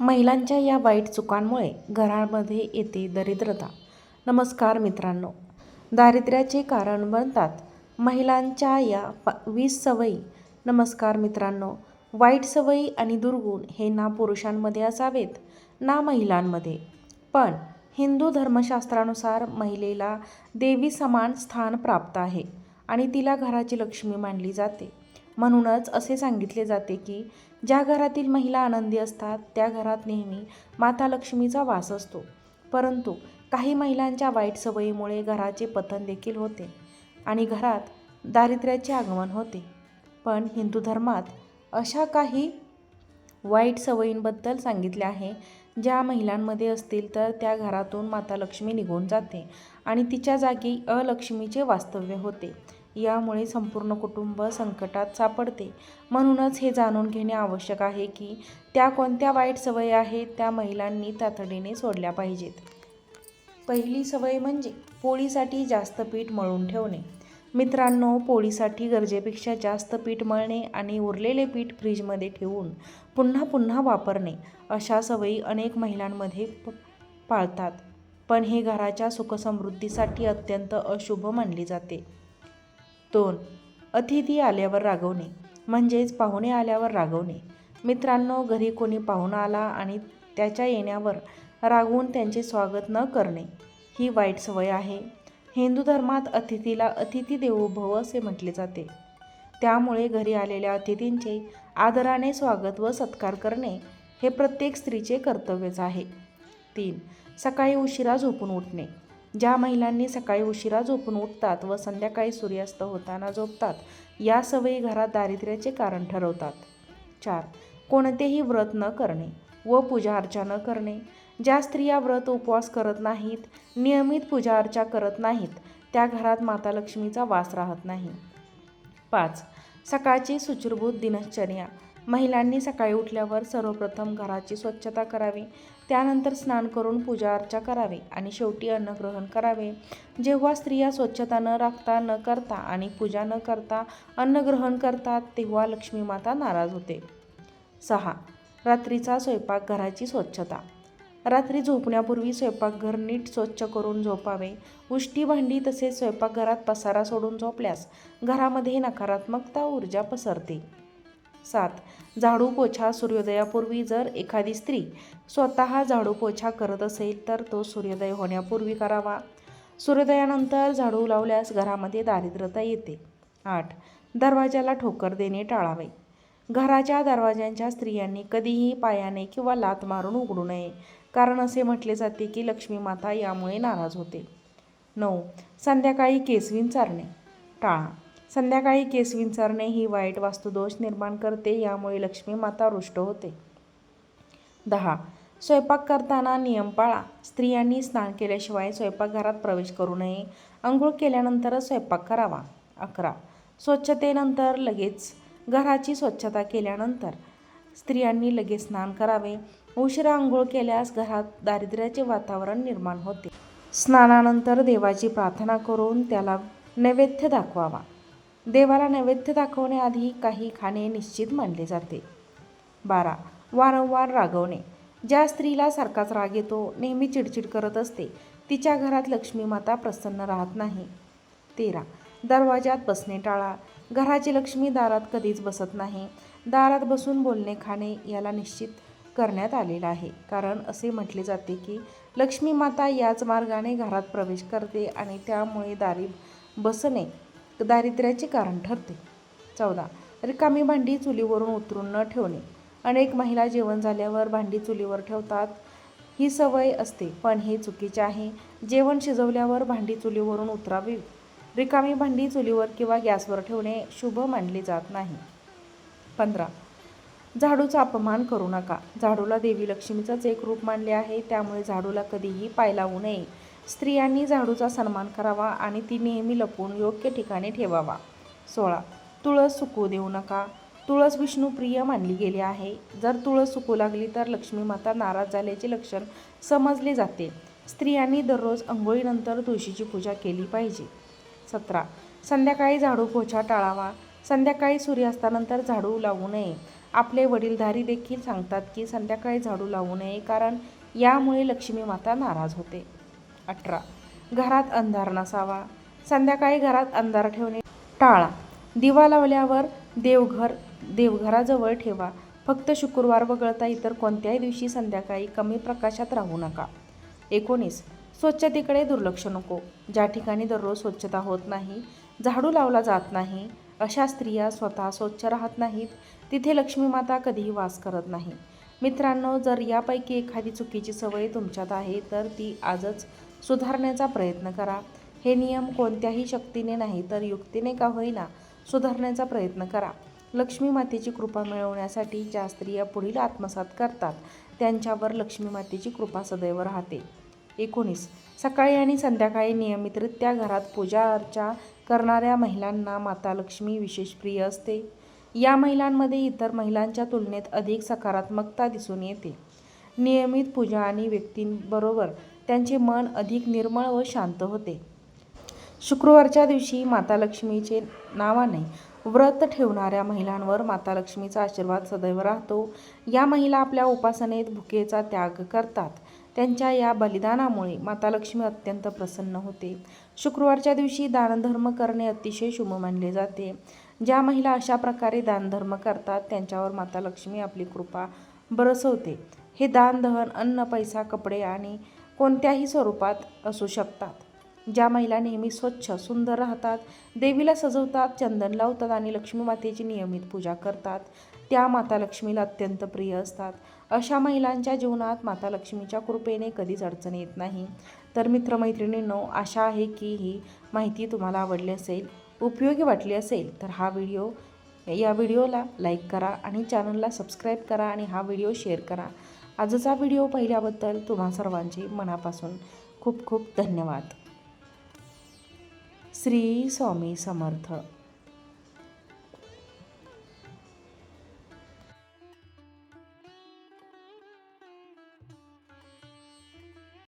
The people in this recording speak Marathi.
महिलांच्या या वाईट चुकांमुळे घरामध्ये येते दरिद्रता. नमस्कार मित्रांनो. दारिद्र्याचे कारण बनतात महिलांच्या या वीस सवयी. नमस्कार मित्रांनो. वाईट सवयी आणि दुर्गुण हे ना पुरुषांमध्ये असावेत ना महिलांमध्ये. पण हिंदू धर्मशास्त्रानुसार महिलेला देवी समान स्थान प्राप्त आहे आणि तिला घराची लक्ष्मी मानली जाते. म्हणूनच असे सांगितले जाते की ज्या घरातील महिला आनंदी असतात त्या घरात नेहमी माता लक्ष्मीचा वास असतो. परंतु काही महिलांच्या वाईट सवयीमुळे घराचे पतन देखील होते आणि घरात दारिद्र्याचे आगमन होते. पण हिंदू धर्मात अशा काही वाईट सवयींबद्दल सांगितले आहे ज्या महिलांमध्ये असतील तर त्या घरातून माता लक्ष्मी निघून जाते आणि तिच्या जागी अलक्ष्मीचे वास्तव्य होते. यामुळे संपूर्ण कुटुंब संकटात सापडते. म्हणूनच हे जाणून घेणे आवश्यक आहे की त्या कोणत्या वाईट सवयी आहेत त्या महिलांनी तातडीने सोडल्या पाहिजेत. पहिली सवय म्हणजे पोळीसाठी जास्त पीठ मळून ठेवणे. मित्रांनो पोळीसाठी गरजेपेक्षा जास्त पीठ मळणे आणि उरलेले पीठ फ्रीजमध्ये ठेवून पुन्हा पुन्हा वापरणे अशा सवयी अनेक महिलांमध्ये प पाळतात. पण हे घराच्या सुखसमृद्धीसाठी अत्यंत अशुभ मानली जाते. दोन. अतिथी आल्यावर रागवणे. म्हणजेच पाहुणे आल्यावर रागवणे. मित्रांनो घरी कोणी पाहुणा आला आणि त्याच्या येण्यावर रागवून त्यांचे स्वागत न करणे ही वाईट सवय आहे. हिंदू धर्मात अतिथीला अतिथी देवो भव असे म्हटले जाते. त्यामुळे घरी आलेल्या अतिथींचे आदराने स्वागत व सत्कार करणे हे प्रत्येक स्त्रीचे कर्तव्यच आहे. तीन. सकाळी उशिरा झोपून उठणे. ज्या महिलांनी सकाळी उशिरा झोपून उठतात व संध्याकाळी सूर्यास्त होताना झोपतात या सवयी घरात दारिद्र्याचे कारण ठरवतात. चार कोणतेही व्रत न करणे व पूजा अर्चा न करणे. ज्या स्त्रिया व्रत उपवास करत नाहीत नियमित पूजा अर्चा करत नाहीत त्या घरात माता लक्ष्मीचा वास राहत नाही. पाच सकाळची सुचिरभूत दिनचर्या. महिलांनी सकाळी उठल्यावर सर्वप्रथम घराची स्वच्छता करावी. त्यानंतर स्नान करून पूजा अर्चा करावी आणि शेवटी अन्नग्रहण करावे. जेव्हा स्त्रिया स्वच्छता न राखता न करता आणि पूजा न करता अन्नग्रहण करतात तेव्हा लक्ष्मी माता नाराज होते. सहा. रात्रीचा स्वयंपाकघराची स्वच्छता. रात्री झोपण्यापूर्वी स्वयंपाकघर नीट स्वच्छ करून झोपावे. उष्टी भांडी तसेच स्वयंपाकघरात पसारा सोडून झोपल्यास घरामध्ये नकारात्मकता ऊर्जा पसरते. सात. झाडू पोछा सूर्योदयापूर्वी जर एखादी स्त्री स्वतः झाडू पोछा करत असेल तर तो सूर्योदय होण्यापूर्वी करावा. सूर्योदयानंतर झाडू लावल्यास घरामध्ये दारिद्र्यता येते. आठ. दरवाजाला ठोकर देणे टाळावे. घराच्या दरवाज्यांच्या स्त्रियांनी कधीही पायाने किंवा लात मारून उघडू नये. कारण असे म्हटले जाते की लक्ष्मी माता यामुळे नाराज होते. नऊ. संध्याकाळी केसवीन चारणे टाळा. संध्याकाळी केस विंचारणे ही वाईट वास्तुदोष निर्माण करते यामुळे लक्ष्मी माता रुष्ट होते. दहा. स्वयंपाक करताना नियम पाळा. स्त्रियांनी स्नान केल्याशिवाय स्वयंपाकघरात प्रवेश करू नये. अंघोळ केल्यानंतरच स्वयंपाक करावा. अकरा. स्वच्छतेनंतर लगेच घराची स्वच्छता केल्यानंतर स्त्रियांनी लगेच स्नान करावे. उशिरा आंघोळ केल्यास घरात दारिद्र्याचे वातावरण निर्माण होते. स्नानानंतर देवाची प्रार्थना करून त्याला नैवेद्य दाखवावा. देवाला नैवेद्य दाखवण्याआधी काही खाणे निश्चित मानले जाते. बारा. वारंवार रागवणे. ज्या स्त्रीला सारखाच राग येतो नेहमी चिडचिड करत असते. तिच्या घरात लक्ष्मी माता प्रसन्न राहत नाही. तेरा. दरवाजात बसणे टाळा. घराची लक्ष्मी दारात कधीच बसत नाही. दारात बसून बोलणे खाणे याला निश्चित करण्यात आलेलं आहे. कारण असे म्हटले जाते की लक्ष्मी माता याच मार्गाने घरात प्रवेश करते आणि त्यामुळे दारी बसणे दारिद्र्याचे कारण ठरते. चौदा. रिकामी भांडी चुलीवरून उतरून न ठेवणे. अनेक महिला जेवण झाल्यावर भांडी चुलीवर ठेवतात. ही सवय असते पण हे चुकीचे आहे. जेवण शिजवल्यावर भांडी चुलीवरून उतरावी. रिकामी भांडी चुलीवर किंवा गॅसवर ठेवणे शुभ मानले जात नाही. पंधरा. झाडूचा अपमान करू नका. झाडूला देवी लक्ष्मीचंच एक रूप मानले आहे. त्यामुळे झाडूला कधीही पाय लावू नये. स्त्रियांनी झाडूचा सन्मान करावा आणि ती नेहमी लपवून योग्य ठिकाणी ठेवावा. सोळा. तुळस सुकू देऊ नका. तुळस विष्णुप्रिय मानली गेली आहे. जर तुळस सुकू लागली तर लक्ष्मी माता नाराज झाल्याचे लक्षण समजले जाते. स्त्रियांनी दररोज अंघोळीनंतर तुळशीची पूजा केली पाहिजे. सतरा. संध्याकाळी झाडू पोछा टाळावा. संध्याकाळी सूर्यास्तानंतर झाडू लावू नये. आपले वडीलधारी देखील सांगतात की संध्याकाळी झाडू लावू नये कारण यामुळे लक्ष्मी माता नाराज होते. अठरा. घरात अंधार नसावा. संध्याकाळी घरात अंधार ठेवणे टाळा. दिवा लावल्यावर देवघर देवघराजवळ ठेवा. फक्त शुक्रवार वगळता इतर कोणत्याही दिवशी संध्याकाळी कमी प्रकाशात राहू नका. एकोणीस. स्वच्छतेकडे दुर्लक्ष नको. ज्या ठिकाणी दररोज स्वच्छता होत नाही झाडू लावला जात नाही अशा स्त्रिया स्वतः स्वच्छ राहत नाहीत तिथे लक्ष्मी माता कधीही वास करत नाही. मित्रांनो जर यापैकी एखादी चुकीची सवय तुमच्यात आहे तर ती आजच सुधारण्याचा प्रयत्न करा. हे नियम कोणत्याही शक्तीने नाही तर युक्तीने का होईना सुधारण्याचा प्रयत्न करा. लक्ष्मी मातेची कृपा मिळवण्यासाठी ज्या स्त्रिया पुढील आत्मसात करतात. त्यांच्यावर लक्ष्मी मातेची कृपा सदैव राहते. एकोणीस. सकाळी आणि संध्याकाळी नियमितरित्या घरात पूजा अर्चा करणाऱ्या महिलांना माता लक्ष्मी विशेष प्रिय असते. या महिलांमध्ये इतर महिलांच्या तुलनेत अधिक सकारात्मकता दिसून येते. नियमित पूजा आणि व्यक्तींबरोबर त्यांचे मन अधिक निर्मळ व शांत होते. शुक्रवारच्या दिवशी माता लक्ष्मीचे नावाने व्रत ठेवणाऱ्या महिलांवर माता लक्ष्मीचा आशीर्वाद सदैव राहतो. या महिला आपल्या उपासनेत भुकेचा त्याग करतात. त्यांच्या या बलिदानामुळे माता लक्ष्मी अत्यंत प्रसन्न होते. शुक्रवारच्या दिवशी दानधर्म करणे अतिशय शुभ मानले जाते. ज्या महिला अशा प्रकारे दानधर्म करतात त्यांच्यावर माता लक्ष्मी आपली कृपा बरसवते. हे दानदहन अन्न पैसा कपडे आणि कोणत्याही स्वरूपात असू शकतात. ज्या महिला नेहमी स्वच्छ सुंदर राहतात देवीला सजवतात चंदन लावतात आणि लक्ष्मी मातेची नियमित पूजा करतात त्या माता लक्ष्मीला अत्यंत प्रिय असतात. अशा महिलांच्या जीवनात माता लक्ष्मीच्या कृपेने कधीच अडचण येत नाही. तर मित्रमैत्रिणींनो आशा आहे की ही माहिती तुम्हाला आवडली असेल उपयोगी वाटली असेल तर हा व्हिडिओ या व्हिडिओला लाईक करा आणि चॅनलला सबस्क्राईब करा आणि हा व्हिडिओ शेअर करा. आजचा व्हिडिओ पाहिल्याबद्दल तुम्हा सर्वांचे मनापासून खूप खूप धन्यवाद. श्री स्वामी समर्थ.